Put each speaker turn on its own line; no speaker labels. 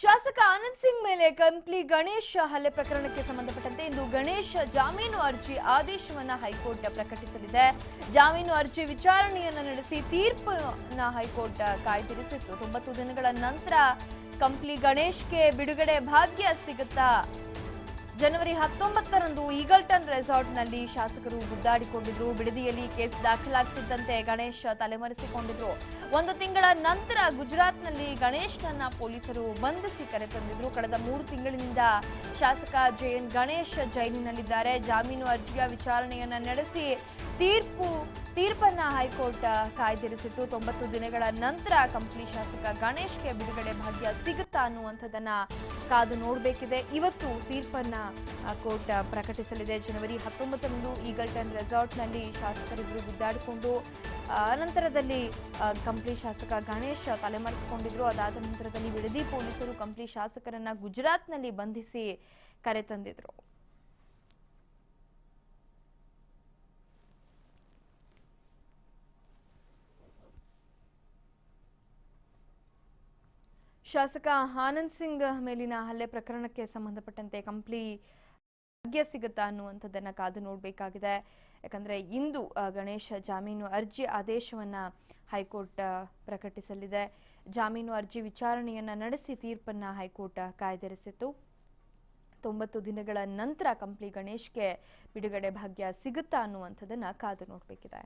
ಶಾಸಕ ಆನಂದ್ ಸಿಂಗ್ ಮೇಲೆ ಕಂಪ್ಲಿ ಗಣೇಶ್ ಹಲ್ಲೆ ಪ್ರಕರಣಕ್ಕೆ ಸಂಬಂಧಪಟ್ಟಂತೆ ಇಂದು ಗಣೇಶ್ ಜಾಮೀನು ಅರ್ಜಿ ಆದೇಶವನ್ನು ಹೈಕೋರ್ಟ್ ಪ್ರಕಟಿಸಲಿದೆ. ಜಾಮೀನು ಅರ್ಜಿ ವಿಚಾರಣೆಯನ್ನು ನಡೆಸಿ ತೀರ್ಪನ್ನ ಹೈಕೋರ್ಟ್ ಕಾಯ್ದಿರಿಸಿತ್ತು. ತೊಂಬತ್ತು ದಿನಗಳ ನಂತರ ಕಂಪ್ಲಿ ಗಣೇಶ್ಗೆ ಬಿಡುಗಡೆ ಭಾಗ್ಯ ಸಿಗುತ್ತಾ ಜನವರಿ ಹತ್ತೊಂಬತ್ತರಂದು ಈಗಲ್ಟನ್ ರೆಸಾರ್ಟ್ನಲ್ಲಿ ಶಾಸಕರು ಗುದ್ದಾಡಿಕೊಂಡಿದ್ರು. ಬಿಡದಿಯಲ್ಲಿ ಕೇಸ್ ದಾಖಲಾಗ್ತಿದ್ದಂತೆ ಗಣೇಶ್ ತಲೆಮರೆಸಿಕೊಂಡಿದ್ರು. ಒಂದು ತಿಂಗಳ ನಂತರ ಗುಜರಾತ್ನಲ್ಲಿ ಗಣೇಶ್ನನ್ನ ಪೊಲೀಸರು ಬಂಧಿಸಿ ಕರೆತಂದಿದ್ರು ಕಳೆದ ಮೂರು ತಿಂಗಳಿನಿಂದ ಶಾಸಕ ಜೆಎನ್ ಗಣೇಶ್ ಜೈಲಿನಲ್ಲಿದ್ದಾರೆ. ಜಾಮೀನು ಅರ್ಜಿಯ ವಿಚಾರಣೆಯನ್ನ ನಡೆಸಿ ತೀರ್ಪು ತೀರ್ಪನ್ನ ಹೈಕೋರ್ಟ್ ಕಾಯ್ದಿರಿಸಿತ್ತು. ತೊಂಬತ್ತು ದಿನಗಳ ನಂತರ ಕಂಪ್ಲಿ ಶಾಸಕ ಗಣೇಶ್ಗೆ ಬಿಡುಗಡೆ ಭಾಗ್ಯ ಸಿಗುತ್ತಾ ಅನ್ನುವಂಥದ್ದನ್ನ ಕಾದು ನೋಡಬೇಕಿದೆ. ಇವತ್ತು ತೀರ್ಪನ್ನ ಕೋರ್ಟ್ ಪ್ರಕಟಿಸಲಿದೆ. ಜನವರಿ ಹತ್ತೊಂಬತ್ತರಂದು ಈಗಲ್ಟನ್ ರೆಸಾರ್ಟ್ನಲ್ಲಿ ಶಾಸಕರಿಬ್ಬರು ಗುದ್ದಾಡಿಕೊಂಡು ಅನಂತರದಲ್ಲಿ ಕಂಪ್ಲಿ ಶಾಸಕ ಗಣೇಶ್ ತಲೆಮರೆಸಿಕೊಂಡಿದ್ರು. ಅದಾದ ನಂತರದಲ್ಲಿ ಬಿಡದಿ ಪೊಲೀಸರು ಕಂಪ್ಲಿ ಶಾಸಕರನ್ನ ಗುಜರಾತ್ನಲ್ಲಿ ಬಂಧಿಸಿ ಕರೆತಂದಿದ್ರು ಶಾಸಕ ಆನಂದ್ ಸಿಂಗ್ ಮೇಲಿನ ಹಲ್ಲೆ ಪ್ರಕರಣಕ್ಕೆ ಸಂಬಂಧಪಟ್ಟಂತೆ ಕಂಪ್ಲಿ ಭಾಗ್ಯ ಸಿಗುತ್ತಾ ಅನ್ನುವಂಥದ್ದನ್ನು ಕಾದು ನೋಡಬೇಕಾಗಿದೆ. ಯಾಕಂದರೆ ಇಂದು ಗಣೇಶ ಜಾಮೀನು ಅರ್ಜಿ ಆದೇಶವನ್ನು ಹೈಕೋರ್ಟ್ ಪ್ರಕಟಿಸಲಿದೆ. ಜಾಮೀನು ಅರ್ಜಿ ವಿಚಾರಣೆಯನ್ನು ನಡೆಸಿ ತೀರ್ಪನ್ನು ಹೈಕೋರ್ಟ್ ಕಾಯ್ದಿರಿಸಿತು ತೊಂಬತ್ತು ದಿನಗಳ ನಂತರ ಕಂಪ್ಲಿ ಗಣೇಶ್ಗೆ ಬಿಡುಗಡೆ ಭಾಗ್ಯ ಸಿಗುತ್ತಾ ಅನ್ನುವಂಥದ್ದನ್ನು ಕಾದು ನೋಡಬೇಕಿದೆ.